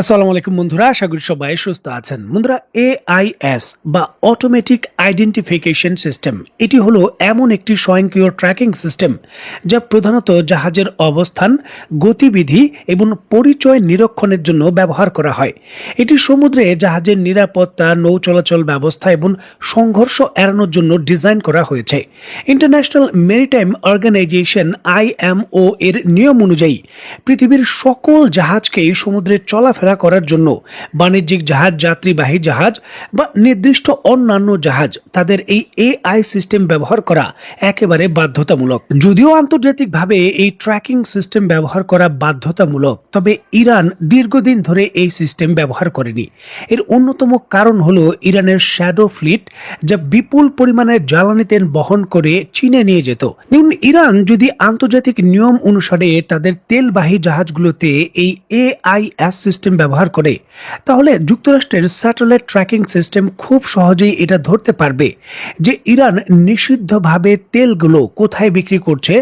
আসসালামু আলাইকুম বন্ধুরা, আশা করি সবাই সুস্থ আছেন। বন্ধুরা এআইএস বা অটোমেটিক আইডেন্টিফিকেশন সিস্টেম এটি হলো এমন একটি স্বয়ংক্রিয় ট্র্যাকিং সিস্টেম যা প্রধানত জাহাজের অবস্থান, গতিবিধি এবং পরিচয় নিরীক্ষণের জন্য ব্যবহার করা হয়। এটি সমুদ্রে জাহাজের নিরাপত্তা, নৌ চলাচল ব্যবস্থা এবং সংঘর্ষ এড়ানোর জন্য ডিজাইন করা হয়েছে। ইন্টারন্যাশনাল মেরিটাইম অর্গানাইজেশন আইএমও এর নিয়ম অনুযায়ী, পৃথিবীর সকল জাহাজকেই সমুদ্রে চলাফেরা করার জন্য বাণিজ্যিক জাহাজ, যাত্রীবাহী জাহাজ বা নির্দিষ্ট অন্যান্য জাহাজ, তাদের এই এআই সিস্টেম ব্যবহার করা একেবারে বাধ্যতামূলক। যদিও আন্তর্জাতিকভাবে এই ট্র্যাকিং সিস্টেম ব্যবহার করা বাধ্যতামূলক, তবে ইরান দীর্ঘদিন ধরে এই সিস্টেম ব্যবহার করেনি। এর অন্যতম কারণ হলো ইরানের শ্যাডো ফ্লিট, যা বিপুল পরিমাণে জ্বালানি তেল বহন করে চীনে নিয়ে যেত। ইরান যদি আন্তর্জাতিক নিয়ম অনুসারে তাদের তেলবাহী জাহাজগুলোতে এই এআইএস সিস্টেম ব্যবহার করে, তাহলে যুক্তরাষ্ট্রের স্যাটেলাইট ট্র্যাকিং সিস্টেম খুব সহজেই এটা ধরতে পারবে যে ইরান নিষিদ্ধভাবে তেলগুলো কোথায় বিক্রি করছে,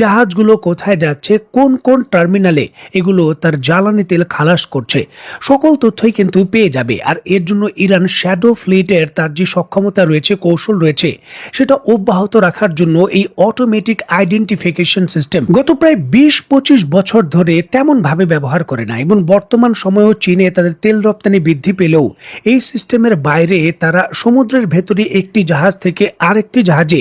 জাহাজগুলো কোথায় যাচ্ছে, কোন কোন টার্মিনালে এগুলো তার জ্বালানি তেল খালাস করছে, সকল তথ্যই কিন্তু পেয়ে যাবে। আর এর জন্য ইরান শ্যাডো ফ্লিটের তার যে সক্ষমতা রয়েছে, কৌশল রয়েছে, সেটা অব্যাহত রাখার জন্য এই অটোমেটিক আইডেন্টিফিকেশন সিস্টেম গত প্রায় বিশ পঁচিশ বছর ধরে তেমন ভাবে ব্যবহার করে না। এবং বর্তমান সময়েও চীনে তাদের তেল রপ্তানি বৃদ্ধি পেলেও এই সিস্টেমের বাইরে তারা সমুদ্রের ভেতরে একটি জাহাজ থেকে আরেকটি জাহাজে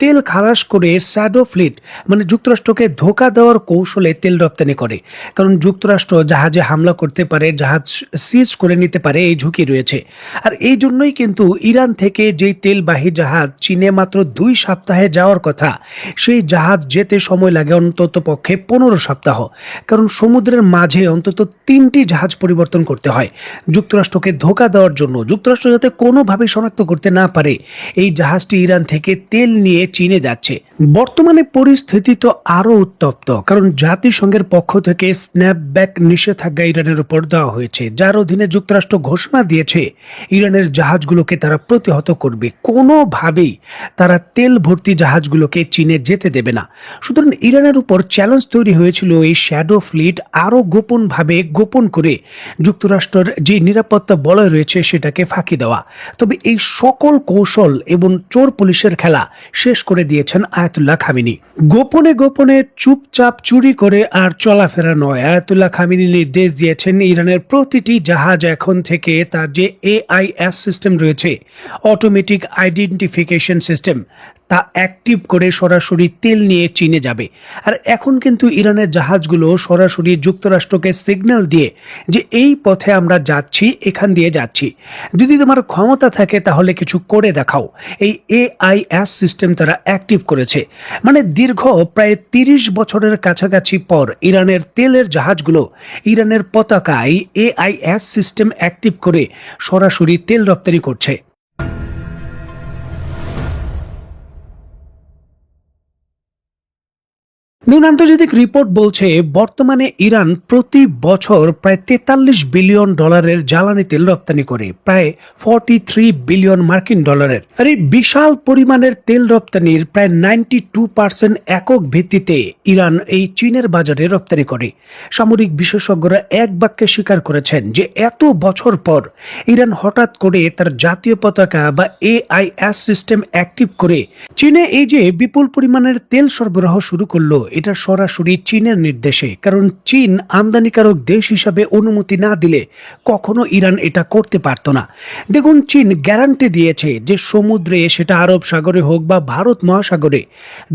তেল খালাস করে স্যাডো ফ্লিট মানে যুক্তরাষ্ট্রকে ধোকা দেওয়ার কৌশলে তেল রপ্তানি করে। কারণ যুক্তরাষ্ট্র জাহাজে হামলা করতে পারে, জাহাজ সিজ করে নিতে পারে, এই ঝুঁকি রয়েছে। আর এই জন্যই কিন্তু ইরান থেকে যেই তেলবাহী জাহাজ চীনে মাত্র দুই সপ্তাহে যাওয়ার কথা, সেই জাহাজ যেতে সময় লাগে অন্তত পক্ষে পনেরো সপ্তাহ। কারণ সমুদ্রের মাঝে অন্তত তিনটি জাহাজ পরিবর্তন করতে হয়। যুক্তরাষ্ট্রকে ধোকা দেওয়ার জন্য যুক্তরাষ্ট্র যাতে কোনোভাবে শনাক্ত করতে না পারে, এই জাহাজটি ইরান থেকে তেল নিয়ে চীনে যাচ্ছে। বর্তমানে পরিস্থিতি তো আরও উত্তপ্ত, কারণ জাতিসংঘের পক্ষ থেকে স্ন্যাপব্যাক নিষেধাজ্ঞা ইরানের উপর দেওয়া হয়েছে, যার অধীনে যুক্তরাষ্ট্র ঘোষণা দিয়েছে, ইরানের জাহাজগুলোকে তারা প্রতিহত করবে। কোনোভাবেই তারা তেল ভর্তি জাহাজগুলোকে চীনে যেতে দেবে না। সুতরাং ইরানের উপর চ্যালেঞ্জ তৈরি হয়েছিল এই শ্যাডো ফ্লিট আরও গোপনভাবে গোপন করে যুক্তরাষ্ট্রের যে নিরাপত্তা বলয় রয়েছে সেটাকে ফাঁকি দেওয়া। তবে এই সকল কৌশল এবং চোর পুলিশের খেলা শেষ করে দিয়েছেন আয়াতুল্লাহ খামিনি। গোপনে গোপনে চুপচাপ চুরি করে আর চলাফেরা নয়। আয়াতুল্লাহ খামিনি নির্দেশ দিয়েছেন ইরানের প্রতিটি জাহাজ এখন থেকে তার যে এআইএস সিস্টেম রয়েছে, অটোমেটিক আইডেন্টিফিকেশন সিস্টেম তা অ্যাক্টিভ করে সরাসরি তেল নিয়ে চীনে যাবে। আর এখন কিন্তু ইরানের জাহাজগুলো সরাসরি যুক্তরাষ্ট্রকে সিগন্যাল দিয়ে যে এই পথে আমরা যাচ্ছি, এখান দিয়ে যাচ্ছি। যদি তোমার ক্ষমতা থাকে তাহলে কিছু করে দেখাও। এই এআইএস সিস্টেম তারা অ্যাক্টিভ করেছে। মানে দীর্ঘ প্রায় তিরিশ বছরের কাছাকাছি পর ইরানের তেলের জাহাজগুলো, ইরানের পতাকায় এআইএস সিস্টেম অ্যাক্টিভ করে সরাসরি তেল রপ্তানি করছে। নুন আন্তর্জাতিক রিপোর্ট বলছে, বর্তমানে ইরান প্রতি বছর প্রায় তেতাল্লিশ বিলিয়ন ডলারের জ্বালানি তেল রপ্তানি করে, প্রায় ফর্টি থ্রি বিলিয়ন মার্কিন ডলারের। আর এই বিশাল পরিমাণের তেল রপ্তানির প্রায় নাইনটি টু পার্সেন্ট একক ভিত্তিতে ইরান এই চীনের বাজারে রপ্তানি করে। সামরিক বিশেষজ্ঞরা এক বাক্যে স্বীকার করেছেন যে, এত বছর পর ইরান হঠাৎ করে তার জাতীয় পতাকা বা এআইএস সিস্টেম অ্যাক্টিভ করে, চীনে এই যে বিপুল পরিমাণের তেল সরবরাহ শুরু করল এটা সরাসরি চীনের নির্দেশে, কারণ চীন আমদানিকারক দেশ হিসাবে অনুমতি না দিলে কখনো ইরান এটা করতে পারতো না। দেখুন, চীন গ্যারান্টি দিয়েছে যে সমুদ্রে সেটা আরব সাগরে হোক বা ভারত মহাসাগরে,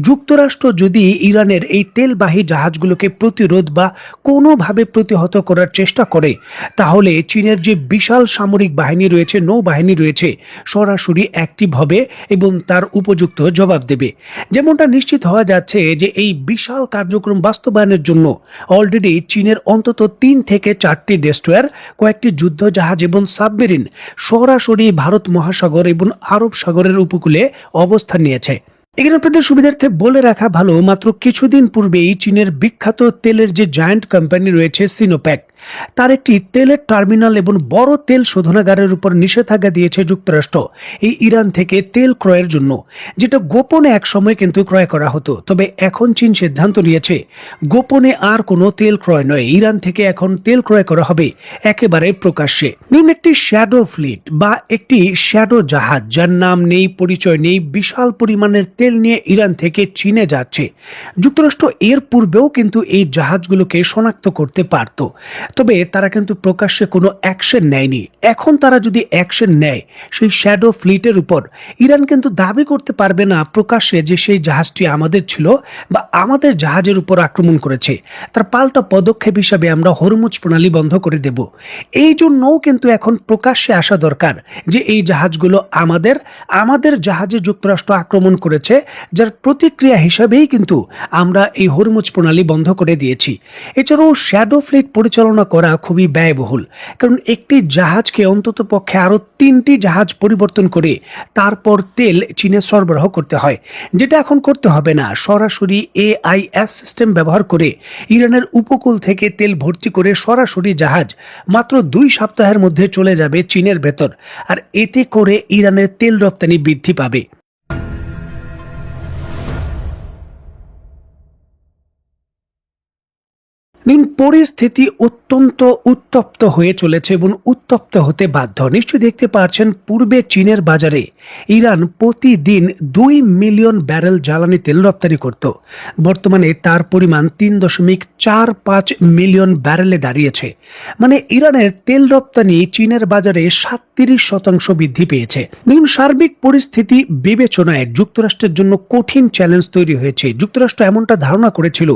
যুক্তরাষ্ট্র যদি ইরানের এই তেলবাহী জাহাজগুলোকে প্রতিরোধ বা কোনোভাবে প্রতিহত করার চেষ্টা করে, তাহলে চীনের যে বিশাল সামরিক বাহিনী রয়েছে, নৌবাহিনী রয়েছে, সরাসরি অ্যাক্টিভ হবে এবং তার উপযুক্ত জবাব দেবে। যেমনটা নিশ্চিত হওয়া যাচ্ছে যে এই বিশাল কার্যক্রম বাস্তবায়নের জন্য অলরেডি চীনের অন্তত তিন থেকে চারটি ডেস্ট্রয়ার, কয়েকটি যুদ্ধ জাহাজ এবং সাবমেরিন সরাসরি ভারত মহাসাগর এবং আরব সাগরের উপকূলে অবস্থান নিয়েছে। এখানে আপনাদের সুবিধার্থে বলে রাখা ভালো, মাত্র কিছুদিন পূর্বেই চীনের বিখ্যাত তেলের যে জায়ান্ট কোম্পানি রয়েছে সিনোপ্যাক তার একটি তেলের টার্মিনাল এবং বড় তেল শোধনাগারের উপর নিষেধাজ্ঞা দিয়েছে যুক্তরাষ্ট্র, এই ইরান থেকে তেল ক্রয়ের জন্য, যেটা গোপনে এক সময় কিন্তু ক্রয় করা হতো। তবে এখন চীন সিদ্ধান্ত নিয়েছে, গোপনে আর কোনো তেল ক্রয় নয়, ইরান থেকে এখন তেল ক্রয় করা হবে একেবারে প্রকাশ্যে। নিন একটি শ্যাডো ফ্লিট বা একটি শ্যাডো জাহাজ, যার নাম নেই, পরিচয় নেই, বিশাল পরিমাণের তেল নিয়ে ইরান থেকে চীনে যাচ্ছে। যুক্তরাষ্ট্র এর পূর্বেও কিন্তু এই জাহাজগুলোকে শনাক্ত করতে পারত। তবে তারা কিন্তু প্রকাশ্যে কোনো অ্যাকশন নেয়নি। এখন তারা যদি অ্যাকশন নেয়, সেই শ্যাডো ফ্লিটের উপর, ইরান কিন্তু দাবি করতে পারবে না প্রকাশ্যে যে সেই জাহাজটি আমাদের ছিল বা আমাদের জাহাজের উপর আক্রমণ করেছে। তার পাল্টা পদক্ষেপ হিসাবে আমরা হরমুজ প্রণালী বন্ধ করে দেব। এই জন্যও কিন্তু এখন প্রকাশ্যে আসা দরকার যে এই জাহাজগুলো আমাদের আমাদের জাহাজে যুক্তরাষ্ট্র আক্রমণ করেছে। যার প্রতিক্রিয়া হিসাবেই কিন্তু আমরা এই হরমুজ প্রণালী বন্ধ করে দিয়েছি। এছাড়াও শ্যাডো ফ্লিট পরিচালনা করা খুবই ব্যয়বহুল, কারণ একটি জাহাজকে অন্তত পক্ষে আরও তিনটি জাহাজ পরিবর্তন করে তারপর তেল চীনে সরবরাহ করতে হয়, যেটা এখন করতে হবে না। সরাসরি এআইএস সিস্টেম ব্যবহার করে ইরানের উপকূল থেকে তেল ভর্তি করে সরাসরি জাহাজ মাত্র দুই সপ্তাহের মধ্যে চলে যাবে চীনের ভেতর, আর এতে করে ইরানের তেল রপ্তানি বৃদ্ধি পাবে। দিন পরিস্থিতি অত্যন্ত উত্তপ্ত হয়ে চলেছে এবং উত্তপ্ত হতে বাধ্য। নিশ্চয়ই দেখতে পাচ্ছেন, পূর্বে চীনের বাজারে ইরান প্রতিদিন দুই মিলিয়ন ব্যারেল জ্বালানি তেল রপ্তানি করত। বর্তমানে তার পরিমাণ তিন দশমিক চার পাঁচ মিলিয়ন ব্যারেলে দাঁড়িয়েছে। মানে ইরানের তেল রপ্তানি চীনের বাজারে সাতত্রিশ শতাংশ বৃদ্ধি পেয়েছে। দেখুন, সার্বিক পরিস্থিতি বিবেচনায় যুক্তরাষ্ট্রের জন্য কঠিন চ্যালেঞ্জ তৈরি হয়েছে। যুক্তরাষ্ট্র এমনটা ধারণা করেছিল।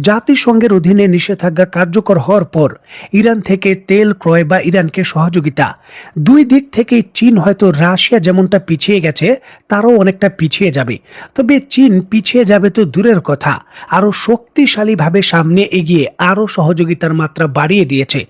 জাতিসংঘের অধীনে নিষেধাজ্ঞা কার্যকর হওয়ার পর ইরান থেকে তেল ক্রয় বা ইরানকে সহযোগিতা। দুই দিক থেকেই চীন হয়তো রাশিয়া যেমনটা পিছিয়ে গেছে, তারও অনেকটা পিছিয়ে যাবে। তবে চীন পিছিয়ে যাবে তো দূরের কথা। আরও শক্তিশালীভাবে সামনে এগিয়ে আরও সহযোগিতার মাত্রা বাড়িয়ে দিয়েছে।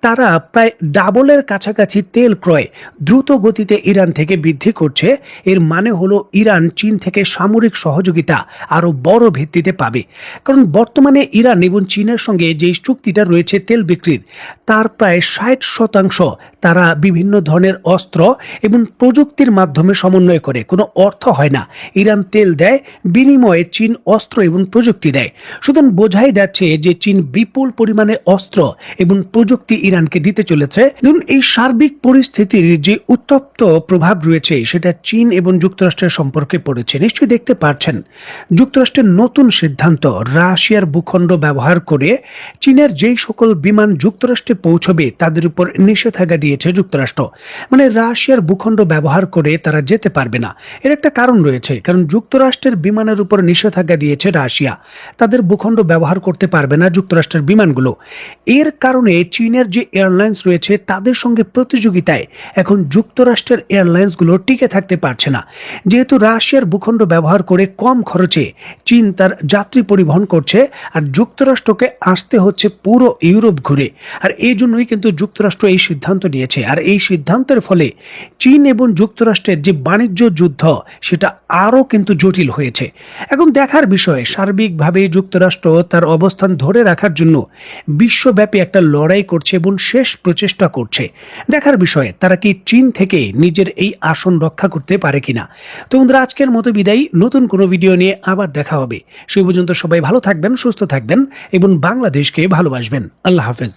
তারা প্রায় ডাবলের কাছাকাছি তেল ক্রয় দ্রুত গতিতে ইরান থেকে বৃদ্ধি করছে। এর মানে হলো ইরান চীন থেকে সামরিক সহযোগিতা আরও বড় ভিত্তিতে পাবে। কারণ বর্তমানে ইরান এবং চীনের সঙ্গে যে চুক্তিটা রয়েছে তেল বিক্রির, তার প্রায় ষাট শতাংশ তারা বিভিন্ন ধরনের অস্ত্র এবং প্রযুক্তির মাধ্যমে সমন্বয় করে। কোনো অর্থ হয় না। ইরান তেল দেয়, বিনিময়ে চীন অস্ত্র এবং প্রযুক্তি দেয়। সুতরাং বোঝাই যাচ্ছে যে চীন বিপুল পরিমাণে অস্ত্র এবং প্রযুক্তি ইরানকে দিতে চলেছে। ধরুন, এই সার্বিক পরিস্থিতির যে উত্তপ্ত প্রভাব রয়েছে, সেটা চীন এবং যুক্তরাষ্ট্রের সম্পর্কে পড়েছে। নিশ্চয়ই দেখতে পাচ্ছেন যুক্তরাষ্ট্রের নতুন সিদ্ধান্ত, রাশিয়ার ভূখণ্ড ব্যবহার করে চীনের যেই সকল বিমান যুক্তরাষ্ট্রে পৌঁছবে, তাদের উপর নিষেধাজ্ঞা দিয়েছে যুক্তরাষ্ট্র। মানে রাশিয়ার ভূখণ্ড ব্যবহার করে তারা যেতে পারবে না। এর একটা কারণ রয়েছে, কারণ যুক্তরাষ্ট্রের বিমানের উপর নিষেধাজ্ঞা দিয়েছে রাশিয়া। তাদের ভূখণ্ড ব্যবহার করতে পারবে না যুক্তরাষ্ট্রের বিমানগুলো। এর কারণে চীনের যে এয়ারলাইন্স রয়েছে, তাদের সঙ্গে প্রতিযোগিতায় এখন যুক্তরাষ্ট্রের এয়ারলাইন্সগুলো টিকে থাকতে পারছে না। যেহেতু রাশিয়ার ভূখণ্ড ব্যবহার করে কম খরচে চীন তার যাত্রী পরিবহন করছে, আর যুক্তরাষ্ট্রকে আসতে হচ্ছে পুরো ইউরোপ ঘুরে। আর এই জন্যই কিন্তু যুক্তরাষ্ট্র এই সিদ্ধান্ত নিয়েছে। আর এই সিদ্ধান্তের ফলে চীন এবং যুক্তরাষ্ট্রের যে বাণিজ্য যুদ্ধ, সেটা আরও কিন্তু জটিল হয়েছে। এখন দেখার বিষয়ে, সার্বিকভাবে যুক্তরাষ্ট্র তার অবস্থান ধরে রাখার জন্য বিশ্বব্যাপী একটা লড়াই করছে এবং শেষ প্রচেষ্টা করছে। দেখার বিষয়ে, তারা কি চীন থেকে নিজের এই আসন রক্ষা করতে পারে কিনা? তো বন্ধুরা, আজকের মতো বিদায়ী। নতুন কোনো ভিডিও নিয়ে আবার দেখা হবে। সেই পর্যন্ত সবাই ভালো থাকবেন, সুস্থ থাকবেন এবং বাংলাদেশকে ভালোবাসবেন। আল্লাহ হাফেজ।